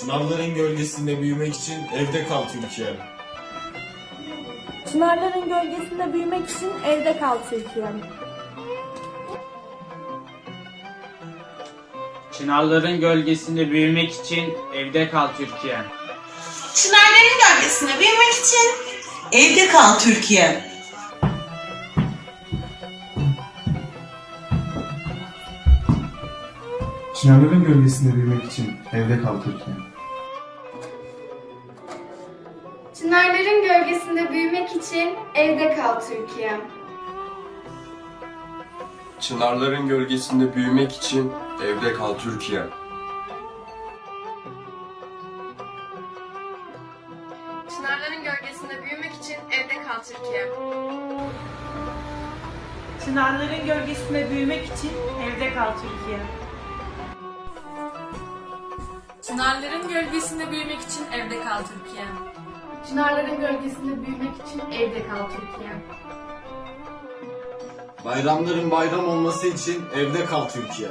Çınarların gölgesinde büyümek için evde kal Türkiye. Çınarların gölgesinde büyümek için evde kal Türkiye'm. Çınarların gölgesinde büyümek için evde kal Türkiye. Çınarların gölgesinde büyümek için evde kal Türkiye. Çınarların gölgesinde büyümek için evde kal Türkiye. Çınarların gölgesinde büyümek için evde kal Türkiye. Çınarların gölgesinde büyümek için evde kal Türkiye. Çınarların gölgesinde büyümek için evde kal Türkiye. Çınarların gölgesinde büyümek için evde kal Türkiye. Çınarların gölgesinde büyümek için evde kal Türkiye. Çınarların gölgesinde büyümek için evde kal Türkiye. Bayramların bayram olması için evde kal Türkiye.